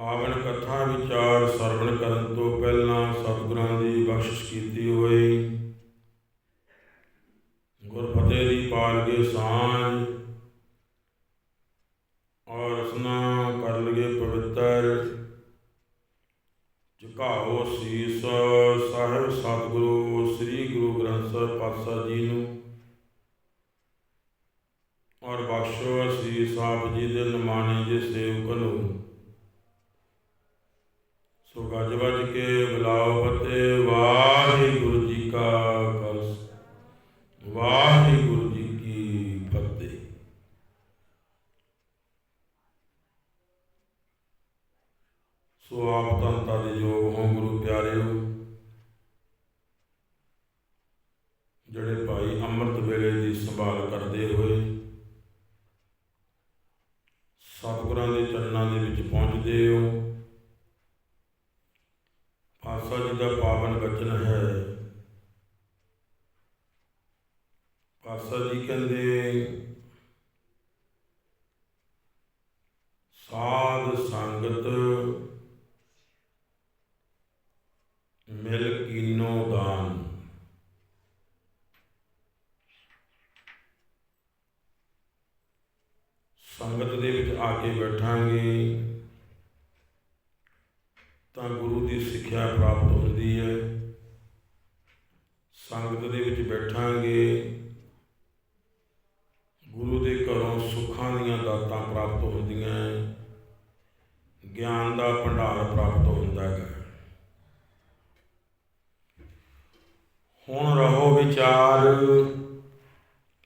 ਪਾਵਨ ਕਥਾ ਵਿਚਾਰ ਸਰਵਣ ਕਰਨ ਤੋਂ ਆਪ ਦੇ ਯੋਗ ਹੋ ਗੁਰੂ ਪਿਆਰਿਓ ਜਿਹੜੇ ਭਾਈ ਅੰਮ੍ਰਿਤ ਵੇਲੇ ਦੀ ਸੰਭਾਲ ਕਰਦੇ ਹੋਏ ਸਤਿਗੁਰਾਂ ਦੇ ਚਰਨਾਂ ਦੇ ਵਿੱਚ ਪਹੁੰਚਦੇ ਹੋ ਪਾਸਾ ਜੀ ਦਾ ਪਾਵਨ ਬਚਨ ਹੈ ਪਾਸਾ ਜੀ ਕਹਿੰਦੇ ਸਾਧ ਸੰਗਤ ਮਿਲ ਕੀਨੋ ਦਾਨ ਸੰਗਤ ਦੇ ਵਿੱਚ ਆ ਕੇ ਬੈਠਾਂਗੇ ਤਾਂ ਗੁਰੂ ਦੀ ਸਿੱਖਿਆ ਪ੍ਰਾਪਤ ਹੁੰਦੀ ਹੈ ਸੰਗਤ ਦੇ ਵਿੱਚ ਗੁਰੂ ਦੇ ਘਰੋਂ ਸੁੱਖਾਂ ਦੀਆਂ ਦਾਤਾਂ ਪ੍ਰਾਪਤ ਹੁੰਦੀਆਂ ਗਿਆਨ ਦਾ ਭੰਡਾਰ ਪ੍ਰਾਪਤ ਹੁੰਦਾ ਹੈ ਹੁਣ ਰਹੋ ਵਿਚਾਰ।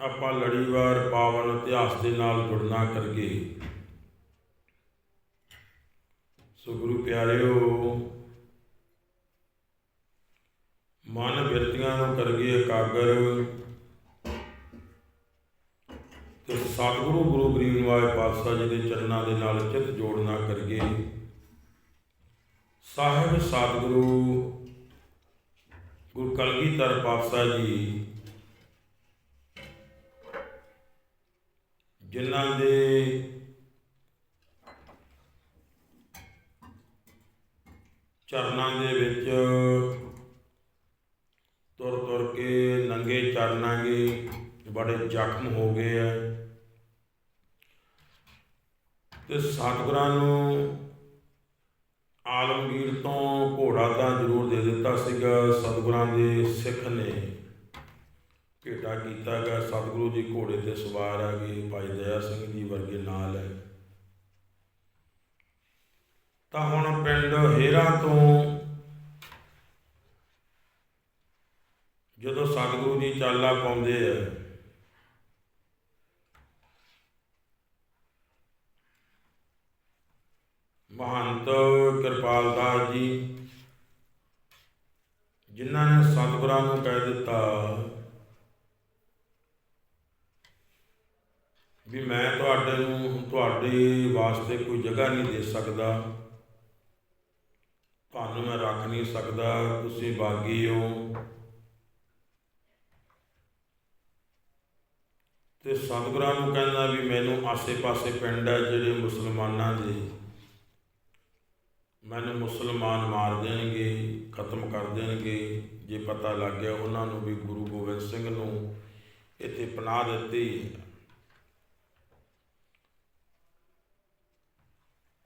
ਆਪਾਂ ਲੜੀਵਾਰ ਪਾਵਨ ਇਤਿਹਾਸ ਦੇ ਨਾਲ ਜੁੜਨਾ ਕਰਕੇ ਸੋ ਗੁਰੂ ਪਿਆਰਿਓ ਮਨ ਬਿਰਤੀਆਂ ਨੂੰ ਕਰਗੇ ਇਕਾਗਰ। ਤੇ ਸਤਿਗੁਰੂ ਗੁਰੂ ਗਰੀਬ ਨਿਵਾਜ ਪਾਤਸ਼ਾਹ ਜੀ ਦੇ ਚਰਨਾਂ ਦੇ ਨਾਲ ਚਿੱਤ ਜੋੜਨਾ ਕਰਗੇ ਸਾਹਿਬ ਸਤਿਗੁਰੂ, ਗੁਰੂ ਕਲਗੀਧਰ ਪਾਤਸ਼ਾਹ ਜੀ, ਜਿਨ੍ਹਾਂ ਦੇ ਚਰਨਾਂ ਦੇ ਵਿੱਚ ਤੁਰ ਤੁਰ ਕੇ ਨੰਗੇ ਚਰਨਾਂਗੇ, ਬੜੇ ਜ਼ਖਮ ਹੋ ਗਏ ਆ। ਤੇ ਸਤਿਗੁਰਾਂ ਨੂੰ ਆਲਮਗੀਰ ਤੋਂ ਘੋੜਾ ਤਾਂ ਜ਼ਰੂਰ ਦੇ ਦਿੱਤਾ ਸੀਗਾ, ਸਤਿਗੁਰਾਂ ਦੇ ਸਿੱਖ ਨੇ। ਭੇਟਾ ਕੀਤਾ ਗਾ, ਸਤਿਗੁਰੂ ਜੀ ਘੋੜੇ ਤੇ ਸਵਾਰ ਆ ਗਏ, ਭਾਈ ਦਇਆ ਸਿੰਘ ਜੀ ਵਰਗੇ ਨਾਲ ਹੈ ਤਾਂ ਹੁਣ ਪਿੰਡ ਹੇਰਾ ਤੋਂ ਜਦੋਂ ਸਤਿਗੁਰੂ ਜੀ ਚਾਲਾ ਪਾਉਂਦੇ ਆ, ਮਹੰਤ ਕਿਰਪਾਲ ਦਾਸ ਜੀ, ਜਿਨ੍ਹਾਂ ਨੇ ਸਤਿਗੁਰਾਂ ਨੂੰ ਕਹਿ ਦਿੱਤਾ ਵੀ ਮੈਂ ਤੁਹਾਡੇ ਨੂੰ ਤੁਹਾਡੇ ਵਾਸਤੇ ਕੋਈ ਜਗ੍ਹਾ ਨਹੀਂ ਦੇ ਸਕਦਾ। ਤੁਹਾਨੂੰ ਮੈਂ ਰੱਖ ਨਹੀਂ ਸਕਦਾ, ਤੁਸੀਂ ਬਾਗੀ ਹੋ। ਤੇ ਸਤਿਗੁਰਾਂ ਨੂੰ ਕਹਿੰਦਾ ਵੀ ਮੈਨੂੰ ਆਸੇ-ਪਾਸੇ ਪਿੰਡ ਹੈ ਜਿਹੜੇ ਮੁਸਲਮਾਨਾਂ ਦੇ। ਮੈਨੂੰ ਮੁਸਲਮਾਨ ਮਾਰ ਦੇਣਗੇ, ਖਤਮ ਕਰ ਦੇਣਗੇ। ਜੇ ਪਤਾ ਲੱਗ ਗਿਆ ਉਹਨਾਂ ਨੂੰ ਵੀ ਗੁਰੂ ਗੋਬਿੰਦ ਸਿੰਘ ਨੂੰ ਇੱਥੇ ਪਨਾਹ ਦਿੱਤੀ ਹੈ।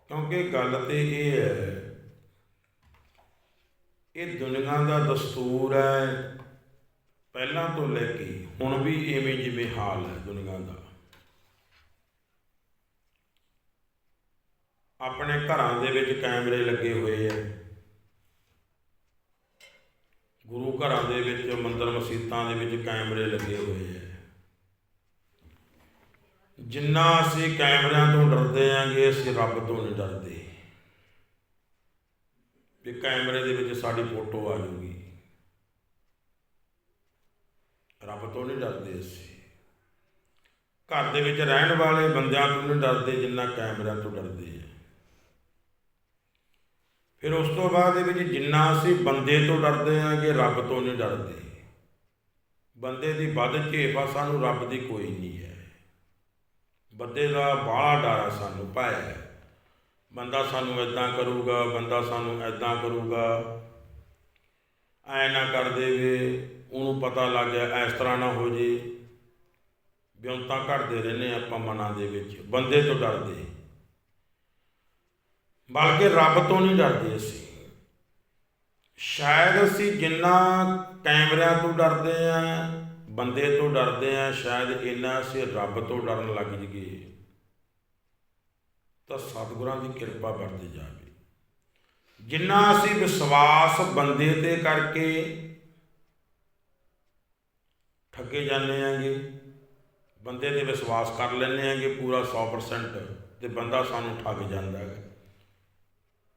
ਕਿਉਂਕਿ ਗੱਲ ਤੇ ਇਹ ਹੈ, ਇਹ ਦੁਨੀਆ ਦਾ ਦਸਤੂਰ ਹੈ। ਪਹਿਲਾਂ ਤੋਂ ਲੈ ਕੇ ਹੁਣ ਵੀ ਐਵੇਂ ਜਿਵੇਂ ਹਾਲ ਹੈ ਦੁਨੀਆ ਦਾ। ਆਪਣੇ ਘਰਾਂ ਦੇ ਵਿੱਚ ਕੈਮਰੇ ਲੱਗੇ ਹੋਏ ਐ ਗੁਰੂ ਘਰਾਂ ਦੇ ਵਿੱਚ, ਮੰਦਰ ਮਸੀਤਾਂ ਦੇ ਵਿੱਚ ਕੈਮਰੇ ਲੱਗੇ ਹੋਏ ਐ ਜਿੰਨਾ ਅਸੀਂ ਕੈਮਰਿਆਂ ਤੋਂ ਡਰਦੇ ਆਂਗੇ, ਅਸੀਂ ਰੱਬ ਤੋਂ ਨਹੀਂ ਡਰਦੇ। ਵੀ ਕੈਮਰੇ ਦੇ ਵਿੱਚ ਸਾਡੀ ਫੋਟੋ ਆ ਜੂਗੀ ਰੱਬ ਤੋਂ ਨਹੀਂ ਡਰਦੇ ਅਸੀਂ। ਘਰ ਦੇ ਵਿੱਚ ਰਹਿਣ ਵਾਲੇ ਬੰਦਿਆਂ ਤੋਂ ਨਹੀਂ ਡਰਦੇ ਜਿੰਨਾ ਕੈਮਰਿਆਂ ਤੋਂ ਡਰਦੇ ਆ। ਫਿਰ ਉਸ ਤੋਂ ਬਾਅਦ ਦੇ ਵਿੱਚ ਜਿੰਨਾ ਅਸੀਂ ਬੰਦੇ ਤੋਂ ਡਰਦੇ ਹਾਂ ਕਿ ਰੱਬ ਤੋਂ ਨਹੀਂ ਡਰਦੇ। ਬੰਦੇ ਦੀ ਵੱਧ ਝੇਪਾ ਸਾਨੂੰ ਰੱਬ ਦੀ ਕੋਈ ਨਹੀਂ ਹੈ। ਬੰਦੇ ਦਾ ਬਾਹਲਾ ਡਰ ਸਾਨੂੰ ਪਾਇਆ ਬੰਦਾ ਸਾਨੂੰ ਇਦਾਂ ਕਰੂਗਾ, ਬੰਦਾ ਸਾਨੂੰ ਇਦਾਂ ਕਰੂਗਾ। ਐ ਨਾ ਕਰ ਦੇਵੇ ਉਹਨੂੰ ਪਤਾ ਲੱਗ ਗਿਆ, ਇਸ ਤਰ੍ਹਾਂ ਨਾ ਹੋ ਜੇ। ਬਿਉਂਤਾਂ ਘੜਦੇ ਰਹਿੰਦੇ ਆਪਾਂ ਮਨਾਂ ਦੇ ਵਿੱਚ। ਬੰਦੇ ਤੋਂ ਡਰਦੇ ਬਲਕਿ ਰੱਬ ਤੋਂ ਨਹੀਂ ਡਰਦੇ ਅਸੀਂ। ਸ਼ਾਇਦ ਅਸੀਂ ਜਿੰਨਾ ਕੈਮਰਿਆਂ ਤੋਂ ਡਰਦੇ ਆ ਬੰਦੇ ਤੋਂ ਡਰਦੇ ਆ ਸ਼ਾਇਦ ਇੰਨਾ ਅਸੀਂ ਰੱਬ ਤੋਂ ਡਰਨ ਲੱਗ ਜੀਏ। ਤਾਂ ਸਤਿਗੁਰਾਂ ਦੀ ਕਿਰਪਾ ਵਰਤੇ ਜਾਵੇ। ਜਿੰਨਾ ਅਸੀਂ ਵਿਸ਼ਵਾਸ ਬੰਦੇ ਤੇ ਕਰਕੇ ਠੱਗੇ ਜਾਂਦੇ ਆਂਗੇ, ਬੰਦੇ ਤੇ ਵਿਸ਼ਵਾਸ ਕਰ ਲੈਂਦੇ ਆਂਗੇ ਪੂਰਾ 100% ਤੇ ਬੰਦਾ ਸਾਨੂੰ ਠੱਗ ਜਾਂਦਾ ਹੈ।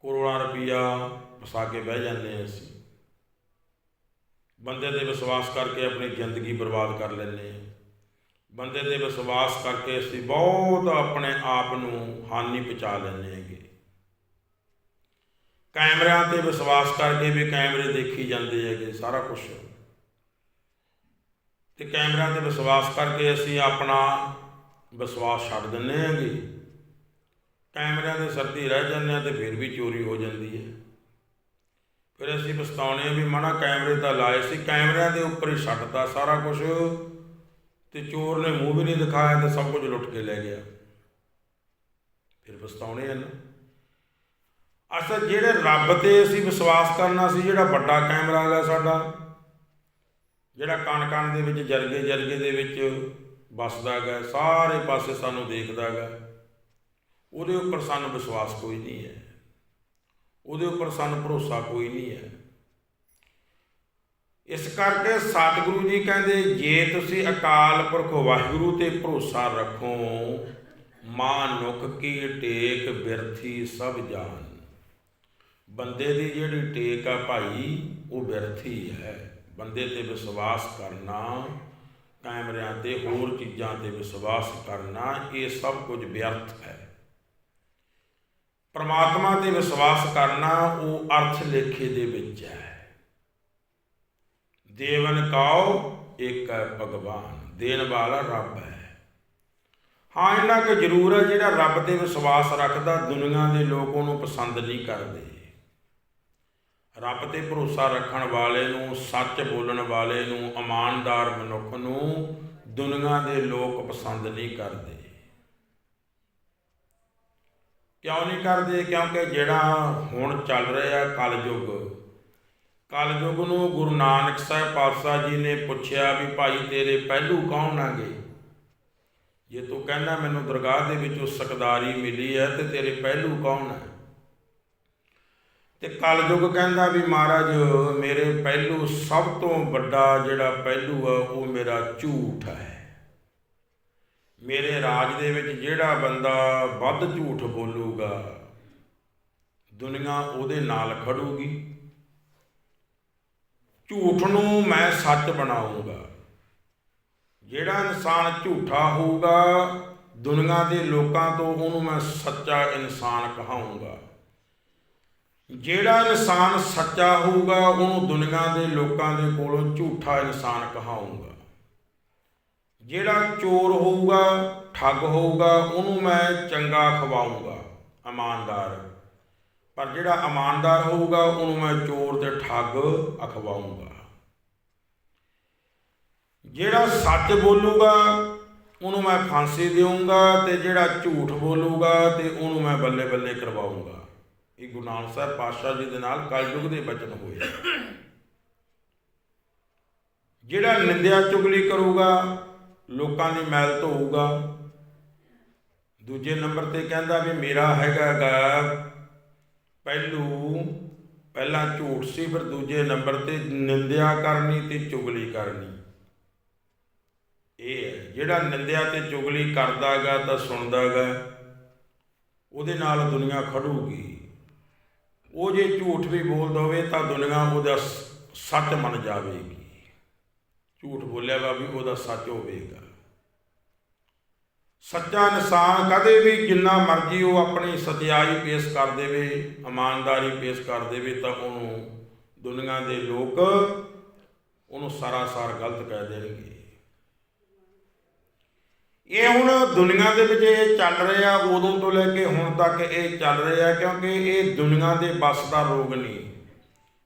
ਕਰੋੜਾਂ ਰੁਪਈਆ ਫਸਾ ਕੇ ਬਹਿ ਜਾਂਦੇ ਹਾਂ ਅਸੀਂ। ਬੰਦੇ ਤੇ ਵਿਸ਼ਵਾਸ ਕਰਕੇ ਆਪਣੀ ਜ਼ਿੰਦਗੀ ਬਰਬਾਦ ਕਰ ਲੈਂਦੇ ਹਾਂ। ਬੰਦੇ ਤੇ ਵਿਸ਼ਵਾਸ ਕਰਕੇ ਅਸੀਂ ਬਹੁਤ ਆਪਣੇ ਆਪ ਨੂੰ ਹਾਨੀ ਪਹੁੰਚਾ ਲੈਂਦੇ ਹੈਗੇ। ਕੈਮਰਿਆਂ ਤੇ ਵਿਸ਼ਵਾਸ ਕਰਕੇ ਵੀ ਕੈਮਰੇ ਦੇਖੀ ਜਾਂਦੇ ਹੈਗੇ ਸਾਰਾ ਕੁਝ ਤੇ ਕੈਮਰਿਆਂ ਤੇ ਵਿਸ਼ਵਾਸ ਕਰਕੇ ਅਸੀਂ ਆਪਣਾ ਵਿਸ਼ਵਾਸ ਛੱਡ ਦਿੰਦੇ ਹੈਗੇ। ਕੈਮਰਿਆਂ ਦੇ ਸਰਦੀ ਰਹਿ ਜਾਂਦੇ ਆ ਤੇ ਫਿਰ ਵੀ ਚੋਰੀ ਹੋ ਜਾਂਦੀ ਹੈ। ਫਿਰ ਅਸੀਂ ਪਛਤਾਉਣੇ ਆ ਵੀ ਮਨਾ ਕੈਮਰੇ ਤਾਂ ਲਾਏ ਸੀ, ਕੈਮਰਿਆਂ ਦੇ ਉੱਪਰ ਹੀ ਛੱਡਤਾ ਸਾਰਾ ਕੁਝ ਤੇ ਚੋਰ ਨੇ ਮੂੰਹ ਵੀ ਨਹੀਂ ਦਿਖਾਇਆ ਤੇ ਸਭ ਕੁਝ ਲੁੱਟ ਕੇ ਲੈ ਗਿਆ। ਫਿਰ ਪਛਤਾਉਣੇ ਆ ਨਾ। ਅਸਲ ਜਿਹੜੇ ਰੱਬ ਤੇ ਅਸੀਂ ਵਿਸ਼ਵਾਸ ਕਰਨਾ ਸੀ, ਜਿਹੜਾ ਵੱਡਾ ਕੈਮਰਾ ਹੈਗਾ ਸਾਡਾ ਜਿਹੜਾ ਕਣ ਕਣ ਦੇ ਵਿੱਚ ਜਰਗੇ ਜਰਗੇ ਦੇ ਵਿੱਚ ਵੱਸਦਾ ਹੈਗਾ ਸਾਰੇ ਪਾਸੇ ਸਾਨੂੰ ਦੇਖਦਾ ਹੈਗਾ ਉਹਦੇ ਉੱਪਰ ਸਾਨੂੰ ਵਿਸ਼ਵਾਸ ਕੋਈ ਨਹੀਂ ਹੈ। ਉਹਦੇ ਉੱਪਰ ਸਾਨੂੰ ਭਰੋਸਾ ਕੋਈ ਨਹੀਂ ਹੈ। ਇਸ ਕਰਕੇ ਸਤਿਗੁਰੂ ਜੀ ਕਹਿੰਦੇ, ਜੇ ਤੁਸੀਂ ਅਕਾਲ ਪੁਰਖ ਵਾਹਿਗੁਰੂ ਤੇ ਭਰੋਸਾ ਰੱਖੋ ਮਾਨੁਖ ਕੀ ਟੇਕ ਬਿਰਥੀ ਸਭ ਜਾਣ ਬੰਦੇ ਦੀ ਜਿਹੜੀ ਟੇਕ ਆ ਭਾਈ, ਉਹ ਬਿਰਥੀ ਹੈ। ਬੰਦੇ ਤੇ ਵਿਸ਼ਵਾਸ ਕਰਨਾ, ਕੈਮਰਿਆਂ ਤੇ ਹੋਰ ਚੀਜ਼ਾਂ ਤੇ ਵਿਸ਼ਵਾਸ ਕਰਨਾ, ਇਹ ਸਭ ਕੁਝ ਵਿਅਰਥ ਹੈ। ਪਰਮਾਤਮਾ ਤੇ ਵਿਸ਼ਵਾਸ ਕਰਨਾ ਉਹ ਅਰਥ ਲੇਖੇ ਦੇ ਵਿੱਚ ਹੈ। ਦੇਵਨ ਕਾਉ, ਇੱਕ ਹੈ ਭਗਵਾਨ, ਦੇਣ ਵਾਲਾ ਰੱਬ ਹੈ। ਹਾਂ ਇਹਨਾਂ ਕਿ ਜ਼ਰੂਰ ਹੈ ਜਿਹੜਾ ਰੱਬ ਤੇ ਵਿਸ਼ਵਾਸ ਰੱਖਦਾ, ਦੁਨੀਆ ਦੇ ਲੋਕ ਉਹਨੂੰ ਪਸੰਦ ਨਹੀਂ ਕਰਦੇ। ਰੱਬ ਤੇ ਭਰੋਸਾ ਰੱਖਣ ਵਾਲੇ ਨੂੰ, ਸੱਚ ਬੋਲਣ ਵਾਲੇ ਨੂੰ, ਇਮਾਨਦਾਰ ਮਨੁੱਖ ਨੂੰ ਦੁਨੀਆ ਦੇ ਲੋਕ ਪਸੰਦ ਨਹੀਂ ਕਰਦੇ। ਕਿਉਂ ਨਹੀਂ ਕਰਦੇ? ਕਿਉਂਕਿ ਜਿਹੜਾ ਹੁਣ ਚੱਲ ਰਿਹਾ ਕਲਯੁੱਗ, ਕਲਯੁਗ ਨੂੰ ਗੁਰੂ ਨਾਨਕ ਸਾਹਿਬ ਪਾਤਸ਼ਾਹ ਜੀ ਨੇ ਪੁੱਛਿਆ ਵੀ ਭਾਈ ਤੇਰੇ ਪਹਿਲੂ ਕੌਣ ਆਗੇ ਜੇ ਤੂੰ ਕਹਿੰਦਾ ਮੈਨੂੰ ਦਰਗਾਹ ਦੇ ਵਿੱਚੋਂ ਸਕਦਾਰੀ ਮਿਲੀ ਹੈ ਤੇ ਤੇਰੇ ਪਹਿਲੂ ਕੌਣ ਹੈ? ਤੇ ਕਲਯੁਗ ਕਹਿੰਦਾ ਵੀ ਮਹਾਰਾਜ, ਮੇਰੇ ਪਹਿਲੂ ਸਭ ਤੋਂ ਵੱਡਾ ਜਿਹੜਾ ਪਹਿਲੂ ਆ, ਉਹ ਮੇਰਾ ਝੂਠ ਹੈ। ਮੇਰੇ ਰਾਜ ਦੇ ਵਿੱਚ ਜਿਹੜਾ ਬੰਦਾ ਵੱਧ ਝੂਠ ਬੋਲੂਗਾ, ਦੁਨੀਆ ਉਹਦੇ ਨਾਲ ਖੜੂਗੀ। ਝੂਠ ਨੂੰ ਮੈਂ ਸੱਚ ਬਣਾਉਂਗਾ। ਜਿਹੜਾ ਇਨਸਾਨ ਝੂਠਾ ਹੋਊਗਾ, ਦੁਨੀਆ ਦੇ ਲੋਕਾਂ ਤੋਂ ਉਹਨੂੰ ਮੈਂ ਸੱਚਾ ਇਨਸਾਨ ਕਹਾਉਂਗਾ ਜਿਹੜਾ ਇਨਸਾਨ ਸੱਚਾ ਹੋਊਗਾ, ਉਹਨੂੰ ਦੁਨੀਆ ਦੇ ਲੋਕਾਂ ਦੇ ਕੋਲੋਂ ਝੂਠਾ ਇਨਸਾਨ ਕਹਾਉਂਗਾ ਜਿਹੜਾ ਚੋਰ ਹੋਊਗਾ, ਠੱਗ ਹੋਊਗਾ, ਉਹਨੂੰ ਮੈਂ ਚੰਗਾ ਖਵਾਉਂਗਾ ਇਮਾਨਦਾਰ। ਪਰ ਜਿਹੜਾ ਇਮਾਨਦਾਰ ਹੋਊਗਾ, ਉਹਨੂੰ ਮੈਂ ਚੋਰ ਤੇ ਠੱਗ ਅਖਵਾਉਂਗਾ ਜਿਹੜਾ ਸੱਚ ਬੋਲੂਗਾ, ਉਹਨੂੰ ਮੈਂ ਫਾਂਸੀ ਦੇਵਾਂਗਾ ਤੇ ਜਿਹੜਾ ਝੂਠ ਬੋਲੂਗਾ, ਤੇ ਉਹਨੂੰ ਮੈਂ ਬੱਲੇ ਬੱਲੇ ਕਰਵਾਉਂਗਾ ਇਹ ਗੁਰੂ ਨਾਨਕ ਸਾਹਿਬ ਪਾਤਸ਼ਾਹ ਜੀ ਦੇ ਨਾਲ ਕਲਯੁਗ ਦੇ ਬਚਨ ਹੋਏ। ਜਿਹੜਾ ਨਿੰਦਿਆ ਚੁਗਲੀ ਕਰੂਗਾ, ਲੋਕਾਂ ਦੀ ਮੈਲ ਧੋਊਗਾ। ਦੂਜੇ ਨੰਬਰ ਤੇ ਕਹਿੰਦਾ ਵੀ ਮੇਰਾ ਹੈਗਾ ਗਾ। ਪਹਿਲੂ ਪਹਿਲਾਂ ਝੂਠ ਸੀ, ਫਿਰ ਦੂਜੇ ਨੰਬਰ ਤੇ ਨਿੰਦਿਆ ਕਰਨੀ ਤੇ ਚੁਗਲੀ ਕਰਨੀ। ਇਹ ਹੈ, ਜਿਹੜਾ ਨਿੰਦਿਆ ਤੇ ਚੁਗਲੀ ਕਰਦਾਗਾ ਤਾਂ ਸੁਣਦਾਗਾ ਉਹਦੇ ਨਾਲ ਦੁਨੀਆ ਖੜੂਗੀ। ਉਹ ਜੇ ਝੂਠ ਵੀ ਬੋਲਦਾ ਹੋਵੇ ਤਾਂ ਦੁਨੀਆ ਉਹਦਾ ਸੱਚ ਮੰਨ ਜਾਵੇਗੀ। ਝੂਠ ਬੋਲਿਆ ਵਾ ਵੀ ਉਹਦਾ ਸੱਚ ਹੋਵੇਗਾ। ਸੱਚਾ ਇਨਸਾਨ ਕਦੇ ਵੀ ਜਿੰਨਾ ਮਰਜ਼ੀ ਉਹ ਆਪਣੀ ਸਤਿਆਈ ਪੇਸ਼ ਕਰ ਦੇਵੇ, ਇਮਾਨਦਾਰੀ ਪੇਸ਼ ਕਰ ਦੇਵੇ ਤਾਂ ਉਹਨੂੰ ਦੁਨੀਆ ਦੇ ਲੋਕ ਉਹਨੂੰ ਸਰਾਸਰ ਗਲਤ ਕਹਿ ਦੇਣਗੇ। ਇਹ ਹੁਣ ਦੁਨੀਆ ਦੇ ਵਿੱਚ ਇਹ ਚੱਲ ਰਿਹਾ ਉਦੋਂ ਤੋਂ ਲੈ ਕੇ ਹੁਣ ਤੱਕ ਇਹ ਚੱਲ ਰਿਹਾ ਕਿਉਂਕਿ ਇਹ ਦੁਨੀਆ ਦੇ ਬਸ ਦਾ ਰੋਗ ਨਹੀਂ।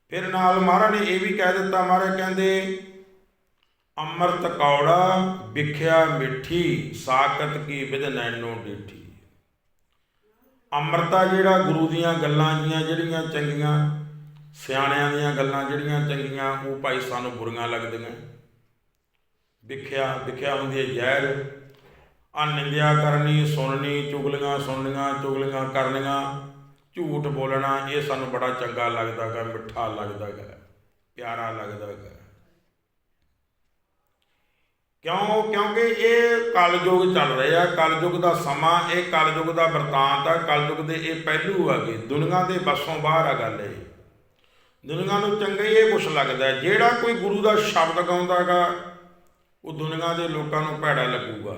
ਫਿਰ ਨਾਲ ਮਹਾਰਾਜ ਨੇ ਇਹ ਵੀ ਕਹਿ ਦਿੱਤਾ, ਮਹਾਰਾਜ ਕਹਿੰਦੇ, ਅੰਮ੍ਰਿਤ ਕੌੜਾ ਵਿਖਿਆ ਮਿੱਠੀ ਸਾਕਤ ਕੀ ਵਿਦ ਨੈਣੋ ਡੀਠੀ। ਅੰਮ੍ਰਿਤਾ ਜਿਹੜਾ ਗੁਰੂ ਦੀਆਂ ਗੱਲਾਂ ਜੀਆਂ ਜਿਹੜੀਆਂ ਚੰਗੀਆਂ, ਸਿਆਣਿਆਂ ਦੀਆਂ ਗੱਲਾਂ ਜਿਹੜੀਆਂ ਚੰਗੀਆਂ, ਉਹ ਭਾਈ ਸਾਨੂੰ ਬੁਰੀਆਂ ਲੱਗਦੀਆਂ। ਵਿਖਿਆ ਵਿਖਿਆ ਹੁੰਦੀ ਹੈ ਜ਼ਹਿਰ ਆ ਕਰਨੀ, ਸੁਣਨੀ, ਚੁਗਲੀਆਂ ਸੁਣਨੀਆਂ, ਚੁਗਲੀਆਂ ਕਰਨੀਆਂ, ਝੂਠ ਬੋਲਣਾ, ਇਹ ਸਾਨੂੰ ਬੜਾ ਚੰਗਾ ਲੱਗਦਾ ਗਾ ਮਿੱਠਾ ਲੱਗਦਾ ਗਾ ਪਿਆਰਾ ਲੱਗਦਾ ਗਾ ਕਿਉਂ? ਕਿਉਂਕਿ ਇਹ ਕਲਯੁਗ ਚੱਲ ਰਿਹਾ ਕਲਯੁਗ ਦਾ ਸਮਾਂ, ਇਹ ਕਲਯੁਗ ਦਾ ਵਰਤਾਂਤ ਆ, ਕਲਯੁਗ ਦੇ ਇਹ ਪਹਿਲੂ ਆ ਆਗੇ ਦੁਨੀਆ ਦੇ ਬਸੋਂ ਬਾਹਰ ਆ ਗੱਲ ਇਹ। ਦੁਨੀਆ ਨੂੰ ਚੰਗਾ ਇਹ ਕੁਛ ਲੱਗਦਾ ਜਿਹੜਾ ਕੋਈ ਗੁਰੂ ਦਾ ਸ਼ਬਦ ਗਾਉਂਦਾਗਾ ਉਹ ਦੁਨੀਆ ਦੇ ਲੋਕਾਂ ਨੂੰ ਭੈੜਾ ਲੱਗੂਗਾ।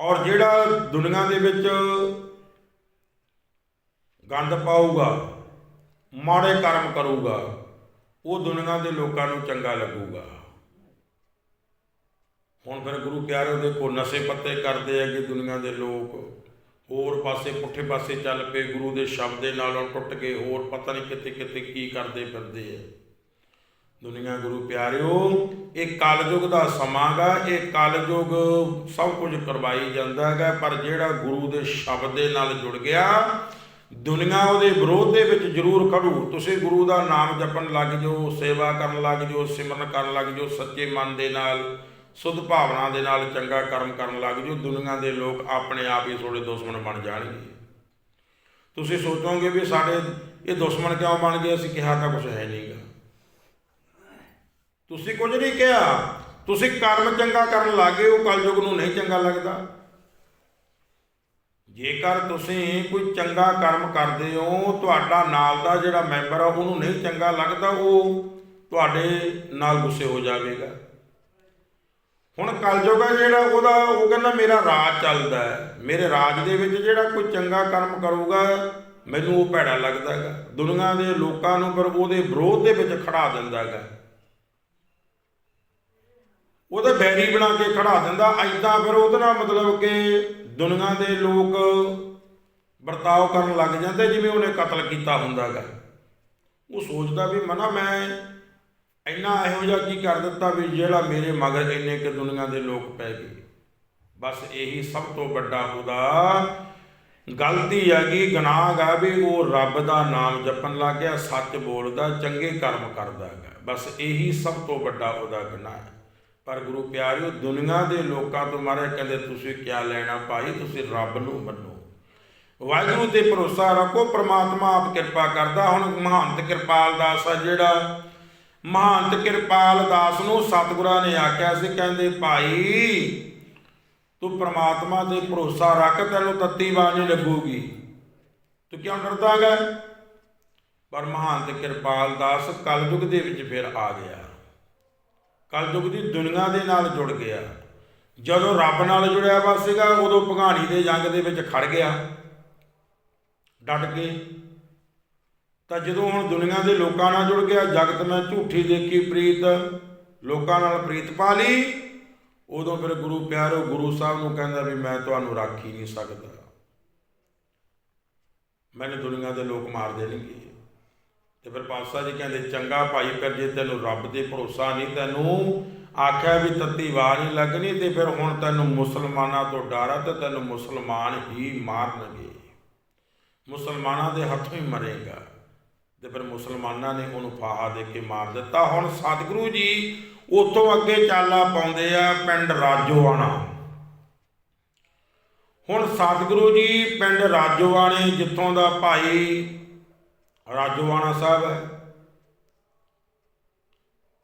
ਔਰ ਜਿਹੜਾ ਦੁਨੀਆ ਦੇ ਵਿੱਚ ਗੰਦ ਪਾਊਗਾ, ਮਾੜੇ ਕਰਮ ਕਰੂਗਾ, ਉਹ ਦੁਨੀਆ ਦੇ ਲੋਕਾਂ ਨੂੰ ਚੰਗਾ ਲੱਗੂਗਾ। ਹੁਣ ਫਿਰ ਗੁਰੂ ਪਿਆਰੇ ਦੇਖੋ, ਨਸ਼ੇ ਪੱਤੇ ਕਰਦੇ ਹੈਗੇ ਦੁਨੀਆ ਦੇ ਲੋਕ। ਹੋਰ ਪਾਸੇ ਪੁੱਠੇ ਪਾਸੇ ਚੱਲ ਪਏ, ਗੁਰੂ ਦੇ ਸ਼ਬਦ ਦੇ ਨਾਲ ਟੁੱਟ ਕੇ ਹੋਰ ਪਤਾ ਨਹੀਂ ਕਿੱਥੇ ਕਿੱਥੇ ਕੀ ਕਰਦੇ ਫਿਰਦੇ ਆ। ਦੁਨੀਆ ਗੁਰੂ ਪਿਆਰਿਓ, ਇਹ ਕਲਯੁਗ ਦਾ ਸਮਾਂਗਾ ਇਹ ਕਲਯੁਗ ਸਭ ਕੁਝ ਕਰਵਾਈ ਜਾਂਦਾ ਹੈਗਾ ਪਰ ਜਿਹੜਾ ਗੁਰੂ ਦੇ ਸ਼ਬਦ ਦੇ ਨਾਲ ਜੁੜ ਗਿਆ, ਦੁਨੀਆ ਉਹਦੇ ਵਿਰੋਧ ਦੇ ਵਿੱਚ ਜ਼ਰੂਰ ਖੜੂ। ਤੁਸੀਂ ਗੁਰੂ ਦਾ ਨਾਮ ਜਪਣ ਲੱਗ ਜਾਓ, ਸੇਵਾ ਕਰਨ ਲੱਗ ਜਾਓ, ਸਿਮਰਨ ਕਰਨ ਲੱਗ ਜਾਓ, ਸੱਚੇ ਮਨ ਦੇ ਨਾਲ, ਸੁਧ ਭਾਵਨਾ ਦੇ ਨਾਲ ਚੰਗਾ ਕਰਮ ਕਰਨ ਲੱਗ ਜਾਓ, ਦੁਨੀਆ ਦੇ ਲੋਕ ਆਪਣੇ ਆਪ ਹੀ ਤੁਹਾਡੇ ਦੁਸ਼ਮਣ ਬਣ ਜਾਣਗੇ। ਤੁਸੀਂ ਸੋਚੋਗੇ ਵੀ ਸਾਡੇ ਇਹ ਦੁਸ਼ਮਣ ਕਿਉਂ ਬਣ ਗਏ? ਅਸੀਂ ਕਿਹਾ ਤਾਂ ਕੁਝ ਹੈ ਨਹੀਂਗਾ ਤੁਸੀਂ ਕੁਝ ਨਹੀਂ ਕਿਹਾ। ਤੁਸੀਂ ਕਰਮ ਚੰਗਾ ਕਰਨ ਲੱਗੇ ਉਹ ਕਲਯੁਗ ਨੂੰ ਨਹੀਂ ਚੰਗਾ ਲੱਗਦਾ। ਜੇਕਰ ਤੁਸੀਂ ਕੋਈ ਚੰਗਾ ਕਰਮ ਕਰਦੇ ਹੋ, ਤੁਹਾਡਾ ਨਾਲ ਦਾ ਜਿਹੜਾ ਮੈਂਬਰ ਆ, ਉਹਨੂੰ ਨਹੀਂ ਚੰਗਾ ਲੱਗਦਾ, ਉਹ ਤੁਹਾਡੇ ਨਾਲ ਗੁੱਸੇ ਹੋ ਜਾਵੇਗਾ। ਹੁਣ ਕਲਯੁਗ ਹੈ ਜਿਹੜਾ, ਉਹਦਾ, ਉਹ ਕਹਿੰਦਾ, ਮੇਰਾ ਰਾਜ ਚੱਲਦਾ ਹੈ। ਮੇਰੇ ਰਾਜ ਦੇ ਵਿੱਚ ਜਿਹੜਾ ਕੋਈ ਚੰਗਾ ਕਰਮ ਕਰੂਗਾ, ਮੈਨੂੰ ਉਹ ਭੈੜਾ ਲੱਗਦਾ ਹੈਗਾ। ਦੁਨੀਆ ਦੇ ਲੋਕਾਂ ਨੂੰ ਫਿਰ ਉਹਦੇ ਵਿਰੋਧ ਦੇ ਵਿੱਚ ਖੜਾ ਦਿੰਦਾ ਹੈਗਾ। ਉਹਦਾ ਬੈਰੀ ਬਣਾ ਕੇ ਖੜਾ ਦਿੰਦਾ ਐਦਾਂ ਫਿਰ ਉਹਦੇ ਨਾਲ ਮਤਲਬ ਕਿ ਦੁਨੀਆ ਦੇ ਲੋਕ ਵਰਤਾਓ ਕਰਨ ਲੱਗ ਜਾਂਦੇ, ਜਿਵੇਂ ਉਹਨੇ ਕਤਲ ਕੀਤਾ ਹੁੰਦਾਗਾ। ਉਹ ਸੋਚਦਾ ਵੀ ਮਨਾ, ਮੈਂ ਇੰਨਾ ਇਹੋ ਜਿਹਾ ਕੀ ਕਰ ਦਿੱਤਾ ਵੀ ਜਿਹੜਾ ਮੇਰੇ ਮਗਰ ਇੰਨੇ ਕਿ ਦੁਨੀਆ ਦੇ ਲੋਕ ਪੈ ਗਏ। ਬਸ ਇਹੀ ਸਭ ਤੋਂ ਵੱਡਾ ਉਹਦਾ ਗਲਤੀ ਹੈਗੀ, ਗੁਨਾਹ ਗਾ ਵੀ ਉਹ ਰੱਬ ਦਾ ਨਾਮ ਜਪਣ ਲੱਗ ਗਿਆ, ਸੱਚ ਬੋਲਦਾ, ਚੰਗੇ ਕਰਮ ਕਰਦਾ ਹੈਗਾ। ਬਸ ਇਹੀ ਸਭ ਤੋਂ ਵੱਡਾ ਉਹਦਾ ਗੁਨਾਹ ਹੈ। ਪਰ ਗੁਰੂ ਪਿਆਰਿਓ, ਦੁਨੀਆ ਦੇ ਲੋਕਾਂ ਤੋਂ ਮਹਾਰਾਜ ਕਹਿੰਦੇ, ਤੁਸੀਂ ਕੀ ਲੈਣਾ ਭਾਈ? ਤੁਸੀਂ ਰੱਬ ਨੂੰ ਮੰਨੋ। ਵਾਹਿਗੁਰੂ ਤੇ ਭਰੋਸਾ ਰੱਖੋ, ਪ੍ਰਮਾਤਮਾ ਆਪ ਕਿਰਪਾ ਕਰਦਾ। ਹੁਣ ਮਹੰਤ ਕਿਰਪਾਲ ਦਾਸ ਆ ਜਿਹੜਾ, ਮਹੰਤ ਕਿਰਪਾਲ ਦਾਸ ਨੂੰ ਸਤਿਗੁਰਾਂ ਨੇ ਆਖਿਆ ਸੀ, ਕਹਿੰਦੇ, ਭਾਈ, ਤੂੰ ਪ੍ਰਮਾਤਮਾ ਤੇ ਭਰੋਸਾ ਰੱਖ, ਤੈਨੂੰ ਤੱਤੀ ਬਾਣੀ ਲੱਗੂਗੀ। ਤੂੰ ਕਿਉਂ ਡਰਦਾ ਹੈ ਪਰ ਮਹੰਤ ਕਿਰਪਾਲ ਦਾਸ ਕਲਯੁਗ ਦੇ ਵਿੱਚ ਫਿਰ ਆ ਗਿਆ। ਕਲਯੁਗ ਦੀ ਦੁਨੀਆ ਦੇ ਨਾਲ ਜੁੜ ਗਿਆ। ਜਦੋਂ ਰੱਬ ਨਾਲ ਜੁੜਿਆ ਵਾ ਸੀਗਾ, ਉਦੋਂ ਭਗਾਣੀ ਦੇ ਜੰਗ ਦੇ ਵਿੱਚ ਖੜ ਗਿਆ। ਡਟ ਕੇ। ਤਾਂ ਜਦੋਂ ਹੁਣ ਦੁਨੀਆ ਦੇ ਲੋਕਾਂ ਨਾਲ ਜੁੜ ਗਿਆ, ਜਗਤ ਮੈਂ ਝੂਠੀ ਦੇਖੀ ਪ੍ਰੀਤ, ਲੋਕਾਂ ਨਾਲ ਪ੍ਰੀਤ ਪਾ ਲਈ। ਉਦੋਂ ਫਿਰ ਗੁਰੂ ਪਿਆਰੋ ਗੁਰੂ ਸਾਹਿਬ ਨੂੰ ਕਹਿੰਦਾ ਵੀ ਮੈਂ ਤੁਹਾਨੂੰ ਰੱਖ ਹੀ ਨਹੀਂ ਸਕਦਾ। ਮੈਨੂੰ ਦੁਨੀਆ ਦੇ ਲੋਕ ਮਾਰਦੇ ਦੇਣਗੇ ਤੇ ਫਿਰ ਪਾਤਸ਼ਾਹ ਜੀ ਕਹਿੰਦੇ, ਚੰਗਾ ਭਾਈ, ਫਿਰ ਜੇ ਤੈਨੂੰ ਰੱਬ ਤੇ ਭਰੋਸਾ ਨਹੀਂ, ਤੈਨੂੰ ਆਖਿਆ ਵੀ ਤੱਤੀ ਵਾਰ ਨਹੀਂ ਲੱਗਣੀ ਤੇ ਫਿਰ ਹੁਣ ਤੈਨੂੰ ਮੁਸਲਮਾਨਾਂ ਤੋਂ ਡਰ ਆ ਤੇ ਤੈਨੂੰ ਮੁਸਲਮਾਨ ਹੀ ਮਾਰਨਗੇ। ਮੁਸਲਮਾਨਾਂ ਦੇ ਹੱਥੋਂ ਹੀ ਮਰੇਗਾ। ਤੇ ਫਿਰ ਮੁਸਲਮਾਨਾਂ ਨੇ ਉਹਨੂੰ ਫਾਹਾ ਦੇ ਕੇ ਮਾਰ ਦਿੱਤਾ। ਹੁਣ ਸਤਿਗੁਰੂ ਜੀ ਉਤੋਂ ਅੱਗੇ ਚਾਲਾ ਪਾਉਂਦੇ ਆ, ਪਿੰਡ ਰਾਜੋਆਣਾ। ਹੁਣ ਸਤਿਗੁਰੂ ਜੀ ਪਿੰਡ ਰਾਜੋਆਣੇ ਜਿੱਥੋਂ ਦਾ ਭਾਈ ਰਾਜੋਆਣਾ ਸਾਹਿਬ ਹੈ।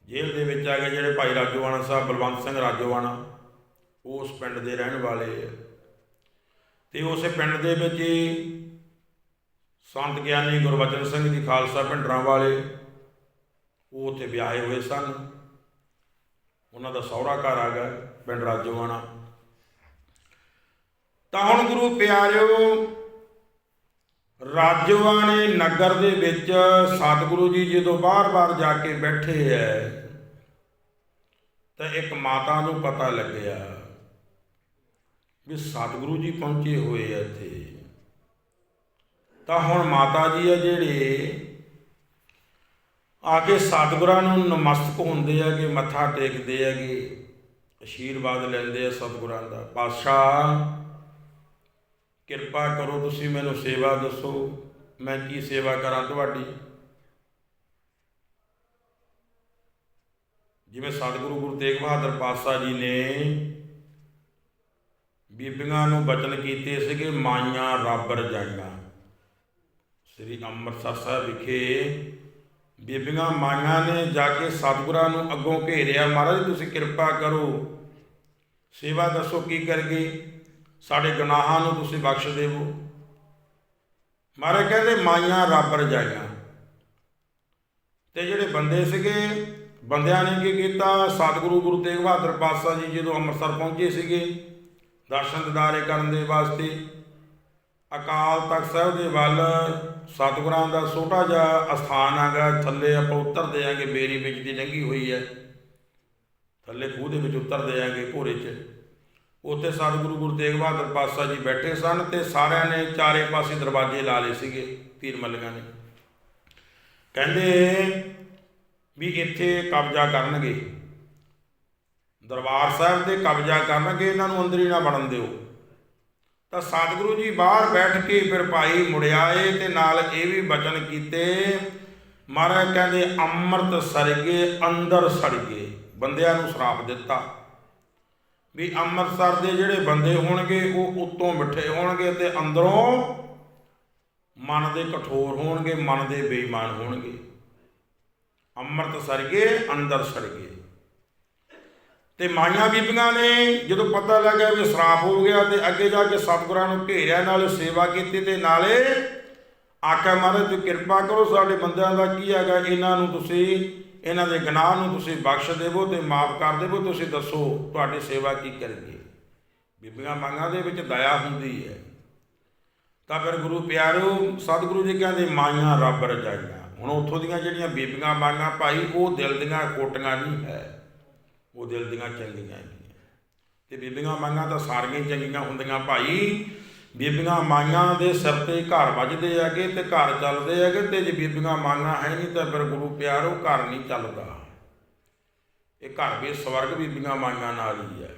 ਜੇਲ੍ਹ ਦੇ ਵਿੱਚ ਆ ਗਏ ਜਿਹੜੇ ਭਾਈ ਰਾਜੋਆਣਾ ਸਾਹਿਬ, ਬਲਵੰਤ ਸਿੰਘ ਰਾਜੋਆਣਾ ਉਸ ਪਿੰਡ ਦੇ ਰਹਿਣ ਵਾਲੇ ਹੈ ਤੇ ਉਸੇ ਪਿੰਡ ਦੇ ਵਿੱਚ ਸੰਤ ਗਿਆਨੀ ਗੁਰਬਚਨ ਸਿੰਘ ਜੀ ਖਾਲਸਾ ਭਿੰਡਰਾਂ ਵਾਲੇ, ਉਹ ਉੱਥੇ ਵਿਆਹੇ ਹੋਏ ਸਨ। ਉਹਨਾਂ ਦਾ ਸਹੁਰਾ ਘਰ ਆ ਗਿਆ, ਪਿੰਡ ਰਾਜੋਆਣਾ ਤਾਂ ਹੁਣ ਗੁਰੂ ਪਿਆਰਿਓ ਰਾਜਵਾਣੇ ਨਗਰ ਦੇ ਵਿੱਚ ਸਤਿਗੁਰੂ ਜੀ ਜਦੋਂ ਬਾਰ-ਬਾਰ ਜਾ ਕੇ ਬੈਠੇ ਐ, ਤਾਂ ਇੱਕ ਮਾਤਾ ਨੂੰ ਪਤਾ ਲੱਗਿਆ ਵੀ ਸਤਿਗੁਰੂ ਜੀ ਪਹੁੰਚੇ ਹੋਏ ਐ ਇੱਥੇ। ਤਾਂ ਹੁਣ ਮਾਤਾ ਜੀ ਆ ਜਿਹੜੇ, ਆ ਕੇ ਸਤਿਗੁਰਾਂ ਨੂੰ ਨਮਸਤਕ ਹੁੰਦੇ ਆ ਮੱਥਾ ਟੇਕਦੇ ਆ ਕਿ ਅਸ਼ੀਰਵਾਦ ਲੈਂਦੇ ਆ ਸਤਿਗੁਰਾਂ ਦਾ। ਪਾਤਸ਼ਾਹ ਕਿਰਪਾ ਕਰੋ ਤੁਸੀਂ ਮੈਨੂੰ ਸੇਵਾ ਦੱਸੋ, ਮੈਂ ਕੀ ਸੇਵਾ ਕਰਾਂ ਤੁਹਾਡੀ? ਜਿਵੇਂ ਸਤਿਗੁਰੂ ਗੁਰੂ ਤੇਗ ਬਹਾਦਰ ਪਾਤਸ਼ਾਹ ਜੀ ਨੇ ਬੀਬੀਆਂ ਨੂੰ ਬਚਨ ਕੀਤੇ ਸੀਗੇ, ਮਾਈਆਂ ਰੱਬ ਰਜਾਈਆਂ। ਸ੍ਰੀ ਅੰਮ੍ਰਿਤਸਰ ਸਾਹਿਬ ਵਿਖੇ ਬੀਬੀਆਂ ਮਾਈਆਂ ਨੇ ਜਾ ਕੇ ਸਤਿਗੁਰਾਂ ਨੂੰ ਅੱਗੋਂ ਘੇਰਿਆ, ਮਹਾਰਾਜ ਤੁਸੀਂ ਕਿਰਪਾ ਕਰੋ, ਸੇਵਾ ਦੱਸੋ ਕੀ ਕਰਗੇ ਸਾਡੇ ਗੁਨਾਹਾਂ ਨੂੰ ਤੁਸੀਂ ਬਖਸ਼ ਦੇਵੋ। ਮਹਾਰਾਜ ਕਹਿੰਦੇ, ਮਾਈਆਂ ਰੱਬ ਰਜਾਈਆਂ। ਤੇ ਜਿਹੜੇ ਬੰਦੇ ਸੀਗੇ, ਬੰਦਿਆਂ ਨੇ ਕੀ ਕੀਤਾ? ਸਤਿਗੁਰੂ ਗੁਰੂ ਤੇਗ ਬਹਾਦਰ ਪਾਤਸ਼ਾਹ ਜੀ ਜਦੋਂ ਅੰਮ੍ਰਿਤਸਰ ਪਹੁੰਚੇ ਸੀਗੇ, ਦਰਸ਼ਨ ਦਿਦਾਰੇ ਕਰਨ ਦੇ ਵਾਸਤੇ, ਅਕਾਲ ਤਖਤ ਸਾਹਿਬ ਦੇ ਵੱਲ ਸਤਿਗੁਰਾਂ ਦਾ ਛੋਟਾ ਜਿਹਾ ਅਸਥਾਨ ਹੈਗਾ, ਥੱਲੇ ਆਪਾਂ ਉਤਰਦੇ ਆਂਗੇ ਮੇਰੀ ਵਿੱਚ ਦੀ ਲੰਗੀ ਹੋਈ ਹੈ। ਥੱਲੇ ਖੂਹ ਦੇ ਵਿੱਚ ਉਤਰਦੇ ਆਂਗੇ ਘੋੜੇ 'ਚ। ਉੱਥੇ ਸਤਿਗੁਰੂ ਗੁਰੂ ਤੇਗ ਬਹਾਦਰ ਪਾਤਸ਼ਾਹ ਜੀ ਬੈਠੇ ਸਨ ਤੇ ਸਾਰਿਆਂ ਨੇ ਚਾਰੇ ਪਾਸੇ ਦਰਵਾਜ਼ੇ ਲਾ ਲਏ ਸੀਗੇ ਤੀਰ ਮੱਲੀਆਂ ਨੇ। ਕਹਿੰਦੇ ਵੀ ਇੱਥੇ ਕਬਜ਼ਾ ਕਰਨਗੇ। ਦਰਬਾਰ ਸਾਹਿਬ ਤੇ ਕਬਜ਼ਾ ਕਰਨਗੇ, ਇਹਨਾਂ ਨੂੰ ਅੰਦਰ ਹੀ ਨਾ ਵੜਨ ਦਿਓ। ਤਾਂ ਸਤਿਗੁਰੂ ਜੀ ਬਾਹਰ ਬੈਠ ਕੇ ਫਿਰ ਭਾਈ ਮੁੜਿਆਏ ਤੇ ਨਾਲ ਇਹ ਵੀ ਬਚਨ ਕੀਤੇ, ਮਹਾਰਾਜ ਕਹਿੰਦੇ ਅੰਮ੍ਰਿਤ ਸਰਗੇ ਅੰਦਰ ਸੜਗੇ ਬੰਦਿਆਂ ਨੂੰ ਸ਼ਰਾਪ ਦਿੱਤਾ। ਵੀ ਅੰਮ੍ਰਿਤਸਰ ਦੇ ਜਿਹੜੇ ਬੰਦੇ ਹੋਣਗੇ ਉਹ ਉੱਤੋਂ ਮਿੱਠੇ ਹੋਣਗੇ ਤੇ ਅੰਦਰੋਂ ਮਨ ਦੇ ਕਠੋਰ ਹੋਣਗੇ, ਮਨ ਦੇ ਬੇਈਮਾਨ ਹੋਣਗੇ। ਅੰਮ੍ਰਿਤ ਸਰਗੇ ਅੰਦਰ ਸਰਗੇ ਤੇ ਮਾਈਆਂ ਬੀਬੀਆਂ ਨੇ ਜਦੋਂ ਪਤਾ ਲੱਗਿਆ ਵੀ ਸ਼ਰਾਪ ਹੋ ਗਿਆ ਤੇ ਅੱਗੇ ਜਾ ਕੇ ਸਤਿਗੁਰਾਂ ਨੂੰ ਘੇਰਿਆ, ਨਾਲ ਸੇਵਾ ਕੀਤੀ ਤੇ ਨਾਲੇ ਆਖਿਆ, ਮਹਾਰਾਜ, ਤੁਸੀਂ ਕਿਰਪਾ ਕਰੋ, ਸਾਡੇ ਬੰਦਿਆਂ ਦਾ ਕੀ ਹੈਗਾ? ਇਹਨਾਂ ਨੂੰ ਤੁਸੀਂ ਇਹਨਾਂ ਦੇ ਗੁਨਾਹ ਨੂੰ ਤੁਸੀਂ ਬਖਸ਼ ਦੇਵੋ ਤੇ ਮਾਫ ਕਰ ਦੇਵੋ, ਤੁਸੀਂ ਦੱਸੋ ਤੁਹਾਡੀ ਸੇਵਾ ਕੀ ਕਰੀਏ ਬੀਬੀਆਂ ਮੰਗਾਂ ਦੇ ਵਿੱਚ ਦਇਆ ਹੁੰਦੀ ਹੈ। ਤਾਂ ਫਿਰ ਗੁਰੂ ਪਿਆਰਿਓ ਸਤਿਗੁਰੂ ਜੀ ਕਹਿੰਦੇ, ਮਾਈਆਂ ਰੱਬ ਰਜਾਈਆਂ। ਹੁਣ ਉੱਥੋਂ ਦੀਆਂ ਜਿਹੜੀਆਂ ਬੀਬੀਆਂ ਮੰਗਾਂ, ਭਾਈ, ਉਹ ਦਿਲ ਦੀਆਂ ਕੋਟੀਆਂ ਨਹੀਂ ਹੈ। ਉਹ ਦਿਲ ਦੀਆਂ ਚੰਗੀਆਂ ਹੈਗੀਆਂ ਤੇ ਬੀਬੀਆਂ ਮਾਈਆਂ ਤਾਂ ਸਾਰੀਆਂ ਹੀ ਚੰਗੀਆਂ ਹੁੰਦੀਆਂ, ਭਾਈ। ਬੀਬੀਆਂ ਮਾਈਆਂ ਦੇ ਸਿਰ ਤੇ ਘਰ ਵੱਜਦੇ ਹੈਗੇ ਤੇ ਘਰ ਚੱਲਦੇ ਹੈਗੇ ਤੇ ਜੇ ਬੀਬੀਆਂ ਮਾਈਆਂ ਹੈ ਨਹੀਂ ਤਾਂ ਫਿਰ ਗੁਰੂ ਪਿਆਰੋ ਘਰ ਨਹੀਂ ਚੱਲਦਾ। ਇਹ ਘਰ ਵੀ ਸਵਰਗ ਬੀਬੀਆਂ ਮਾਈਆਂ ਨਾਲ ਹੀ ਹੈ।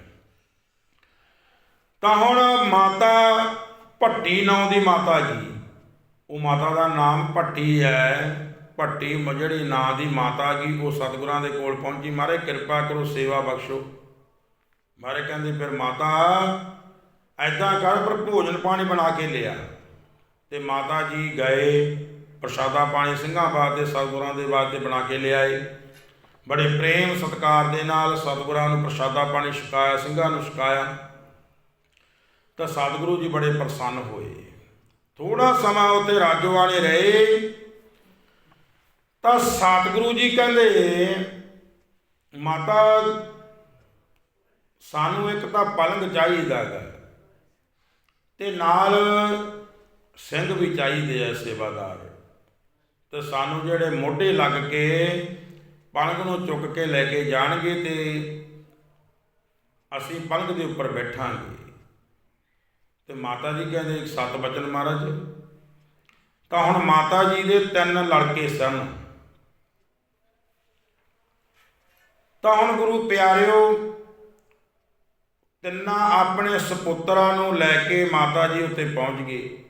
ਤਾਂ ਹੁਣ ਮਾਤਾ ਭੱਟੀ ਨਾਂ ਦੀ ਮਾਤਾ ਜੀ। ਉਹ ਮਾਤਾ ਦਾ ਨਾਮ ਭੱਟੀ ਹੈ। ਭੱਟੀ ਮ- ਨਾਂ ਦੀ ਮਾਤਾ ਜੀ। ਉਹ ਸਤਿਗੁਰਾਂ ਦੇ ਕੋਲ ਪਹੁੰਚੀ। ਮਾਰੇ ਕਿਰਪਾ ਕਰੋ, ਸੇਵਾ ਬਖਸ਼ੋ। ਮਾਰੇ ਕਹਿੰਦੇ, ਫਿਰ ਮਾਤਾ ਐਦਾਂ ਕਰ ਪਰ ਭੋਜਨ ਪਾਣੀ ਬਣਾ ਕੇ ਲਿਆ। ਤੇ ਮਾਤਾ ਜੀ ਗਏ, ਪ੍ਰਸ਼ਾਦਾ ਪਾਣੀ ਸਿੰਘਾਂ ਵਾਸਤੇ ਸਤਿਗੁਰਾਂ ਦੇ ਵਾਸਤੇ ਬਣਾ ਕੇ ਲਿਆਏ। ਬੜੇ ਪ੍ਰੇਮ ਸਤਿਕਾਰ ਦੇ ਨਾਲ ਸਤਿਗੁਰਾਂ ਨੂੰ ਪ੍ਰਸ਼ਾਦਾ ਪਾਣੀ ਛਕਾਇਆ, ਸਿੰਘਾਂ ਨੂੰ ਛਕਾਇਆ। ਤਾਂ ਸਤਿਗੁਰੂ ਜੀ ਬੜੇ ਪ੍ਰਸੰਨ ਹੋਏ। ਥੋੜਾ ਸਮਾਂ ਉੱਤੇ ਰਾਜੋਵਾਲੇ ਰਹੇ। ਤਾਂ ਸਤਿਗੁਰੂ ਜੀ ਕਹਿੰਦੇ, ਮਾਤਾ, ਸਾਨੂੰ ਇੱਕ ਤਾਂ ਪਲੰਗ ਚਾਹੀਦਾ ਗਾ। ਤੇ ਨਾਲ ਸਿੰਘ ਵੀ ਚਾਹੀਦੇ ਆ ਸੇਵਾਦਾਰ। ਤੇ ਸਾਨੂੰ ਜਿਹੜੇ ਮੋਢੇ ਲੱਗ ਕੇ ਪਲੰਗ ਨੂੰ ਚੁੱਕ ਕੇ ਲੈ ਕੇ ਜਾਣਗੇ ਤੇ ਅਸੀਂ ਪਲੰਗ ਦੇ ਉੱਪਰ ਬੈਠਾਂਗੇ। ਤੇ ਮਾਤਾ ਜੀ ਕਹਿੰਦੇ ਇੱਕ ਸਤ ਬਚਨ ਮਹਾਰਾਜ, ਤਾਂ ਹੁਣ ਮਾਤਾ ਜੀ ਦੇ ਤਿੰਨ ਲੜਕੇ ਸਨ। ਤਾਂ ਹੁਣ ਗੁਰੂ ਪਿਆਰਿਓ ਤਿੰਨਾਂ ਆਪਣੇ ਸੁਪੁੱਤਰਾਂ ਨੂੰ ਲੈ ਕੇ ਮਾਤਾ ਜੀ ਉੱਤੇ ਪਹੁੰਚ ਗਏ।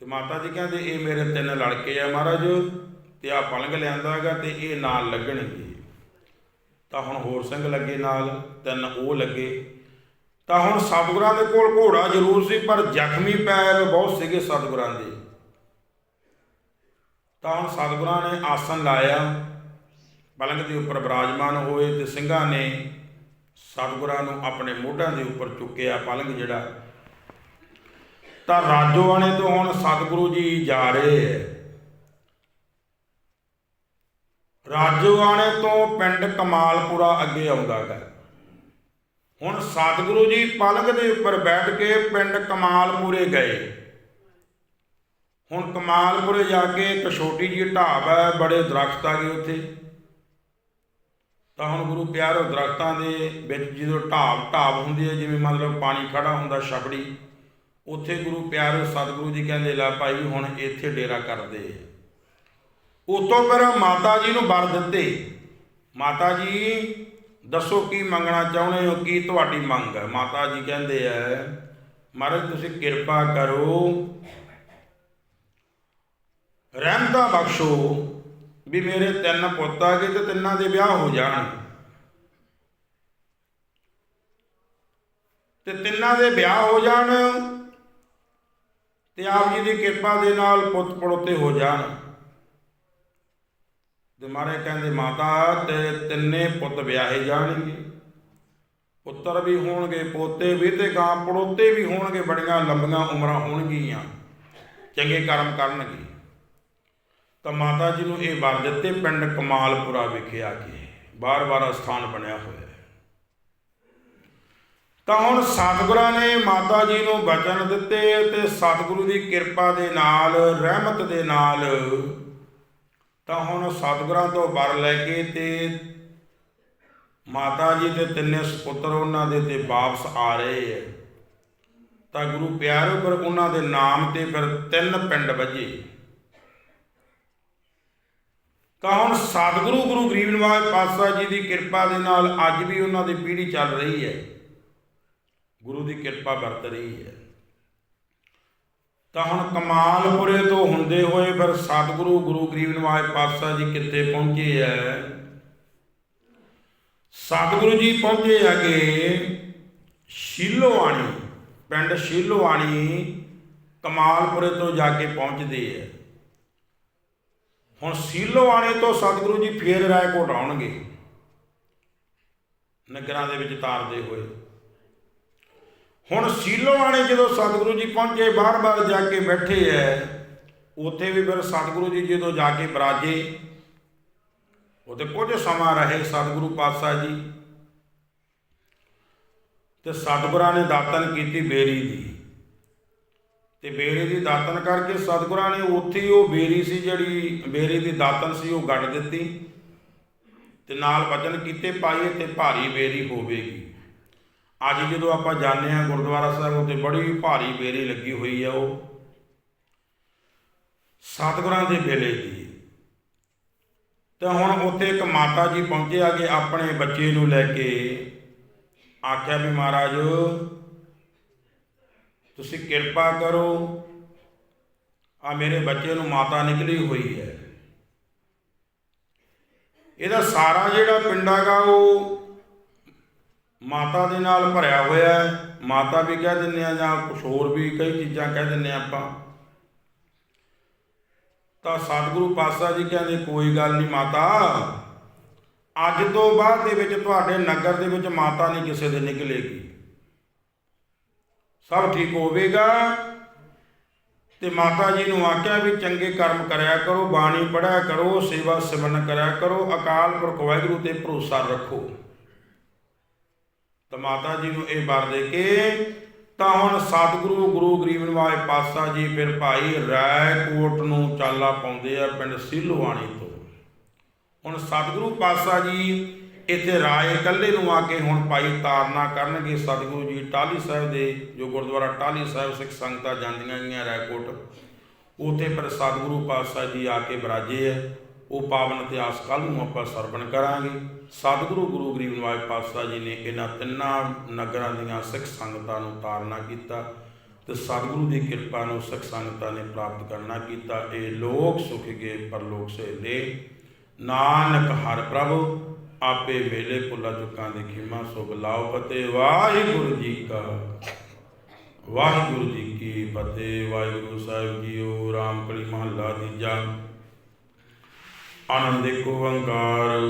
ਤੇ ਮਾਤਾ ਜੀ ਕਹਿੰਦੇ, ਇਹ ਮੇਰੇ ਤਿੰਨ ਲੜਕੇ ਆ ਮਹਾਰਾਜ, ਤੇ ਆ ਪਲੰਗ ਲਿਆਂਦਾ ਹੈਗਾ ਤੇ ਇਹ ਨਾਲ ਲੱਗਣਗੇ। ਤਾਂ ਹੁਣ ਹੋਰ ਸਿੰਘ ਲੱਗੇ ਨਾਲ, ਤਿੰਨ ਉਹ ਲੱਗੇ। ਤਾਂ ਹੁਣ ਸਤਿਗੁਰਾਂ ਦੇ ਕੋਲ ਘੋੜਾ ਜ਼ਰੂਰ ਸੀ, ਪਰ ਜ਼ਖਮੀ ਪੈਰ ਬਹੁਤ ਸੀਗੇ ਸਤਿਗੁਰਾਂ ਦੇ। ਤਾਂ ਹੁਣ ਸਤਿਗੁਰਾਂ ਨੇ ਆਸਨ ਲਾਇਆ। ਪਲੰਗ ਦੇ ਉੱਪਰ ਬਿਰਾਜਮਾਨ ਹੋਏ ਤੇ ਸਿੰਘਾਂ ਨੇ ਸਤਿਗੁਰਾਂ ਨੂੰ ਆਪਣੇ ਮੋਢਿਆਂ ਦੇ ਉੱਪਰ ਚੁੱਕਿਆ ਪਲੰਗ ਜਿਹੜਾ। ਤਾਂ ਰਾਜੋਆਣੇ ਤੋਂ ਹੁਣ ਸਤਿਗੁਰੂ ਜੀ ਜਾ ਰਹੇ ਹੈ ਰਾਜੋਆਣੇ ਤੋਂ ਪਿੰਡ ਕਮਾਲਪੁਰਾ ਅੱਗੇ ਆਉਂਦਾ ਹੈ ਹੁਣ ਸਤਿਗੁਰੂ ਜੀ ਪਲੰਗ ਦੇ ਉੱਪਰ ਬੈਠ ਕੇ ਪਿੰਡ ਕਮਾਲਪੁਰੇ ਗਏ। ਹੁਣ ਕਮਾਲਪੁਰੇ ਜਾ ਕੇ ਇੱਕ ਛੋਟੀ ਜਿਹੀ ਢਾਬ ਹੈ ਬੜੇ ਦਰਖਤ ਆ ਗਏ ਉੱਥੇ। ਤਾਂ ਹੁਣ ਗੁਰੂ ਪਿਆਰੋ ਦਰਖਤਾਂ ਦੇ ਵਿੱਚ ਜਦੋਂ ਢਾਬ ਢਾਬ ਹੁੰਦੀ ਹੈ, ਜਿਵੇਂ ਮਤਲਬ ਪਾਣੀ ਖੜਾ ਹੁੰਦਾ ਛਪੜੀ, ਉੱਥੇ ਗੁਰੂ ਪਿਆਰੋ ਸਤਿਗੁਰੂ ਜੀ ਕਹਿੰਦੇ, ਲੈ ਭਾਈ ਵੀ ਹੁਣ ਇੱਥੇ ਡੇਰਾ ਕਰਦੇ। ਉਤੋਂ ਫਿਰ ਮਾਤਾ ਜੀ ਨੂੰ ਵਰ ਦਿੱਤੇ। ਮਾਤਾ ਜੀ, ਦੱਸੋ ਕੀ ਮੰਗਣਾ ਚਾਹੁੰਦੇ ਹੋ, ਕੀ ਤੁਹਾਡੀ ਮੰਗ ਹੈ? ਮਾਤਾ ਜੀ ਕਹਿੰਦੇ ਐ ਮਹਾਰਾਜ ਤੁਸੀਂ ਕਿਰਪਾ ਕਰੋ, ਰਹਿਮਤਾ ਬਖਸ਼ੋ। ਵੀ ਮੇਰੇ ਤਿੰਨ ਪੁੱਤ ਆ ਗਏ ਤੇ ਤਿੰਨਾਂ ਦੇ ਵਿਆਹ ਹੋ ਜਾਣ। ਤੇ ਤਿੰਨਾਂ ਦੇ ਵਿਆਹ ਹੋ ਜਾਣ ਤੇ ਆਪ ਜੀ ਦੀ ਕਿਰਪਾ ਦੇ ਨਾਲ ਪੁੱਤ ਪੜੋਤੇ ਹੋ ਜਾਣ। ਤੇ ਮਹਾਰਾਜ ਕਹਿੰਦੇ, ਮਾਤਾ ਤੇ ਤਿੰਨੇ ਪੁੱਤ ਵਿਆਹੇ ਜਾਣਗੇ। ਪੁੱਤਰ ਵੀ ਹੋਣਗੇ, ਪੋਤੇ ਵੀ ਤੇ ਗਾਂ ਪੜੋਤੇ ਵੀ ਹੋਣਗੇ, ਬੜੀਆਂ ਲੰਬੀਆਂ ਉਮਰਾਂ ਹੋਣਗੀਆਂ। ਚੰਗੇ ਕਰਮ ਕਰਨਗੇ। ਤਾਂ ਮਾਤਾ ਜੀ ਨੂੰ ਇਹ ਵਰ ਦਿੱਤੇ, ਪਿੰਡ ਕਮਾਲਪੁਰਾ ਵਿਖੇ ਆ ਕੇ। ਬਾਰ-ਬਾਰ ਅਸਥਾਨ ਬਣਿਆ ਹੋਇਆ ਤਾਂ ਹੁਣ ਸਤਿਗੁਰਾਂ ਨੇ ਮਾਤਾ ਜੀ ਨੂੰ ਬਚਨ ਦਿੱਤੇ ਤੇ ਸਤਿਗੁਰੂ ਦੀ ਕਿਰਪਾ ਦੇ ਨਾਲ, ਰਹਿਮਤ ਦੇ ਨਾਲ ਤਾਂ ਹੁਣ ਸਤਿਗੁਰਾਂ ਤੋਂ ਵਰ ਲੈ ਕੇ ਤੇ ਮਾਤਾ ਜੀ ਦੇ ਤਿੰਨੇ ਸੁਪੁੱਤਰ ਉਹਨਾਂ ਦੇ ਤੇ ਵਾਪਸ ਆ ਰਹੇ ਹੈ। ਤਾਂ ਗੁਰੂ ਪਿਆਰੋ ਪਰ ਉਹਨਾਂ ਦੇ ਨਾਮ ਤੇ ਫਿਰ ਤਿੰਨ ਪਿੰਡ ਵੱਜੇ। ਤਾਂ ਹੁਣ ਸਤਿਗੁਰੂ ਗੁਰੂ ਗਰੀਬ ਨਿਵਾਜ ਪਾਤਸ਼ਾਹ ਜੀ ਦੀ ਕਿਰਪਾ ਦੇ ਨਾਲ ਅੱਜ ਵੀ ਉਹਨਾਂ ਦੀ ਪੀੜ੍ਹੀ ਚੱਲ ਰਹੀ ਹੈ। ਗੁਰੂ ਦੀ ਕਿਰਪਾ ਵਰਤ ਰਹੀ ਹੈ। ਤਾਂ ਹੁਣ ਕਮਾਲਪੁਰੇ ਤੋਂ ਹੁੰਦੇ ਹੋਏ ਫਿਰ ਸਤਿਗੁਰੂ ਗੁਰੂ ਗਰੀਬ ਨਿਵਾਜ ਪਾਤਸ਼ਾਹ ਜੀ ਕਿੱਥੇ ਪਹੁੰਚੇ ਐ ਸਤਿਗੁਰੂ ਜੀ ਪਹੁੰਚੇ ਅਗੇ ਸ਼ੀਲੋਆਣੀ ਪਿੰਡ ਸ਼ੀਲੋਆਣੀ ਕਮਾਲਪੁਰੇ ਤੋਂ ਜਾ ਕੇ ਪਹੁੰਚਦੇ ਐ ਹੁਣ ਸੀਲੋਆਣੇ ਤੋਂ ਸਤਿਗੁਰੂ ਜੀ ਫੇਰ ਰਾਏਕੋਟ ਆਉਣਗੇ। ਨਗਰਾਂ ਦੇ ਵਿੱਚ ਤਾਰਦੇ ਹੋਏ। ਹੁਣ ਸੀਲੋਆਣੇ ਜਦੋਂ ਸਤਿਗੁਰੂ ਜੀ ਪਹੁੰਚੇ ਬਾਰ-ਬਾਰ ਜਾ ਕੇ ਬੈਠੇ ਐ, ਉੱਥੇ ਵੀ ਫਿਰ ਸਤਿਗੁਰੂ ਜੀ ਜਦੋਂ ਜਾ ਕੇ ਬਰਾਜੇ ਉਹਦੇ ਕੁਝ ਸਮਾਂ ਰਹੇ ਸਤਿਗੁਰੂ ਪਾਤਸ਼ਾਹ ਜੀ। ਤੇ ਸਤਿਗੁਰਾਂ ਨੇ ਦਾਤਨ ਕੀਤੀ ਬੇਰੀ ਦੀ। ਤੇ ਬੇਰੀ ਦੀ ਦਾਤਨ ਕਰਕੇ ਸਤਿਗੁਰਾਂ ਨੇ ਉੱਥੇ ਹੀ ਉਹ ਬੇਰੀ ਸੀ ਜਿਹੜੀ, ਬੇਰੀ ਦੀ ਦਾਤਨ ਸੀ, ਉਹ ਗੱਡ ਦਿੱਤੀ ਤੇ ਨਾਲ ਵਚਨ ਕੀਤੇ ਪਾਈਏ ਤੇ ਭਾਰੀ ਬੇਰੀ ਹੋਵੇਗੀ। ਅੱਜ ਜਦੋਂ ਆਪਾਂ ਜਾਂਦੇ ਹਾਂ ਗੁਰਦੁਆਰਾ ਸਾਹਿਬ ਉੱਤੇ ਬੜੀ ਭਾਰੀ ਬੇਰੀ ਲੱਗੀ ਹੋਈ ਹੈ ਉਹ। ਸਤਿਗੁਰਾਂ ਦੇ ਵੇਲੇ ਦੀ। ਤਾਂ ਹੁਣ ਉੱਥੇ ਇੱਕ ਮਾਤਾ ਜੀ ਪਹੁੰਚੇ ਆ ਆਪਣੇ ਬੱਚੇ ਨੂੰ ਲੈ ਕੇ ਆਖਿਆ ਵੀ ਮਹਾਰਾਜ ਤੁਸੀਂ ਕਿਰਪਾ ਕਰੋ। ਆ ਮੇਰੇ ਬੱਚੇ ਨੂੰ ਮਾਤਾ ਨਿਕਲੀ ਹੋਈ ਹੈ। ਇਹਦਾ ਸਾਰਾ ਜਿਹੜਾ ਪਿੰਡ ਹੈਗਾ ਉਹ ਮਾਤਾ ਦੇ ਨਾਲ ਭਰਿਆ ਹੋਇਆ ਹੈ। ਮਾਤਾ ਵੀ ਕਹਿ ਦਿੰਦੇ ਆ ਜਾਂ ਕੁਝ ਹੋਰ ਵੀ ਕਈ ਚੀਜ਼ਾਂ ਕਹਿ ਦਿੰਦੇ ਆ ਆਪਾਂ। ਤਾਂ ਸਤਿਗੁਰੂ ਪਾਤਸ਼ਾਹ ਜੀ ਕਹਿੰਦੇ, ਕੋਈ ਗੱਲ ਨਹੀਂ ਮਾਤਾ, ਅੱਜ ਤੋਂ ਬਾਅਦ ਦੇ ਵਿੱਚ ਤੁਹਾਡੇ ਨਗਰ ਦੇ ਵਿੱਚ ਮਾਤਾ ਨਹੀਂ ਕਿਸੇ ਦੇ ਨਿਕਲੇਗੀ। ਸਭ ਠੀਕ ਹੋਵੇਗਾ। ਤੇ ਮਾਤਾ ਜੀ ਨੂੰ ਆਖਿਆ ਵੀ ਚੰਗੇ ਕਰਮ ਕਰਿਆ ਕਰੋ, ਬਾਣੀ ਪੜਿਆ ਕਰੋ, ਸੇਵਾ ਸਿਮਰਨ ਕਰਿਆ ਕਰੋ, ਅਕਾਲ ਪੁਰਖ ਵਾਹਿਗੁਰੂ ਤੇ ਭਰੋਸਾ ਰੱਖੋ। ਤਾਂ ਮਾਤਾ ਜੀ ਨੂੰ ਇਹ ਵਰ ਦੇ ਕੇ, ਤਾਂ ਹੁਣ ਸਤਿਗੁਰੂ ਗੁਰੂ ਗਰੀਬ ਨਿਵਾਜ ਪਾਤਸ਼ਾਹ ਜੀ ਫਿਰ ਭਾਈ ਰਾਏਕੋਟ ਨੂੰ ਚਾਲਾ ਪਾਉਂਦੇ ਆ ਪਿੰਡ ਸਿੱਲੋਵਾਣੀ ਤੋਂ। ਹੁਣ ਸਤਿਗੁਰੂ ਪਾਤਸ਼ਾਹ ਜੀ ਇੱਥੇ ਰਾਏ ਇਕੱਲੇ ਨੂੰ ਆ ਕੇ ਹੁਣ ਭਾਈ ਤਾਰਨਾ ਕਰਨਗੇ। ਸਤਿਗੁਰੂ ਜੀ ਟਾਲੀ ਸਾਹਿਬ ਦੇ ਜੋ ਗੁਰਦੁਆਰਾ ਟਾਲੀ ਸਾਹਿਬ ਸਿੱਖ ਸੰਗਤਾਂ ਜਾਂਦੀਆਂ ਗਈਆਂ ਰਾਏਕੋਟ ਉਥੇ ਪਰ ਸਤਿਗੁਰੂ ਪਾਤਸ਼ਾਹ ਜੀ ਆ ਕੇ ਬਰਾਜੇ ਹੈ ਉਹ ਪਾਵਨ ਇਤਿਹਾਸ ਕੱਲ ਨੂੰ ਆਪਾਂ ਸਰਵਣ ਕਰਾਂਗੇ। ਸਤਿਗੁਰੂ ਗੁਰੂ ਗਰੀਬ ਨਿਵਾਜ ਪਾਤਸ਼ਾਹ ਜੀ ਨੇ ਇਹਨਾਂ ਤਿੰਨਾਂ ਨਗਰਾਂ ਦੀਆਂ ਸਿੱਖ ਸੰਗਤਾਂ ਨੂੰ ਤਾਰਨਾ ਕੀਤਾ ਤੇ ਸਤਿਗੁਰੂ ਦੀ ਕਿਰਪਾ ਨੂੰ ਸਿੱਖ ਸੰਗਤਾਂ ਨੇ ਪ੍ਰਾਪਤ ਕਰਨਾ ਕੀਤਾ। ਇਹ ਲੋਕ ਸੁਖ ਗਏ, ਪਰਲੋਕ ਸਹਿਲੇ। ਨਾਨਕ ਹਰ ਪ੍ਰਭੂ। ਆਪੇ ਵੇਲੇ ਪੁੱਲਾ ਚੁੱਕਾਂ ਦੇ ਖਿਮਾ ਸੋ ਬਲਾਓ ਫਤਿਹ, ਵਾਹਿਗੁਰੂ ਜੀ ਕਾ ਵਾਹਿਗੁਰੂ ਜੀ ਕੀ ਫਤਿਹ, ਵਾਹਿਗੁਰੂ ਸਾਹਿਬ ਜੀਓ ਰਾਮ ਕਲੀ ਮਹੱਲਾ ਤੀਜਾ ਆਨੰਦ ਏਕ ਓੰਕਾਰ